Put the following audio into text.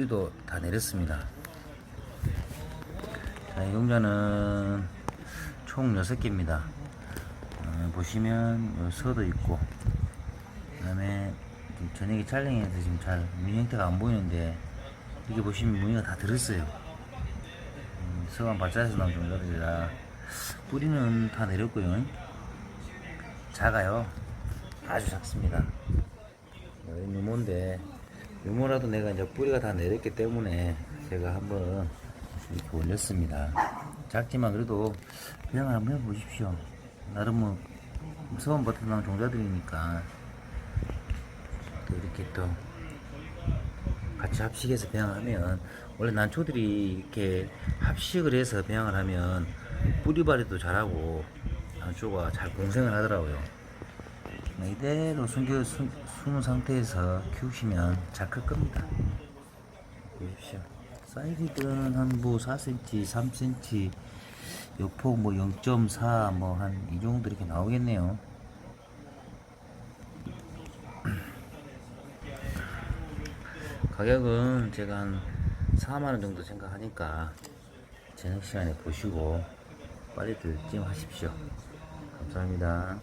뿌리도 다 내렸습니다. 자, 이 동자는 총 6개입니다. 어, 보시면 요 서도 있고, 그 다음에 저녁에 촬영해서 지금 잘 무늬 형태가 안 보이는데, 이게 보시면 무늬가 다 들었어요. 음, 서간 발자에서 나온 종자들이라, 뿌리는 다 내렸고요. 작아요. 아주 작습니다. 여기 유모인데, 유모라도 내가 이제 뿌리가 다 내렸기 때문에 제가 한번 이렇게 올렸습니다. 작지만 그래도 그냥 한번 해보십시오. 나름 뭐 서원 버튼 나온 종자들이니까 또 이렇게 또 같이 합식해서 배양하면 원래 난초들이 이렇게 합식을 해서 배양을 하면 뿌리발이도 잘하고 난초가 잘 공생을 하더라고요. 이대로 숨겨 숨, 숨은 상태에서 키우시면 잘 클 겁니다. 보십시오. 사이즈들은 한뭐 4cm, 3cm, 역폭 뭐 0.4 뭐 한 이 정도 이렇게 나오겠네요. 가격은 제가 한 4만원 정도 생각하니까 저녁 시간에 보시고 빨리들 찜하십시오. 감사합니다.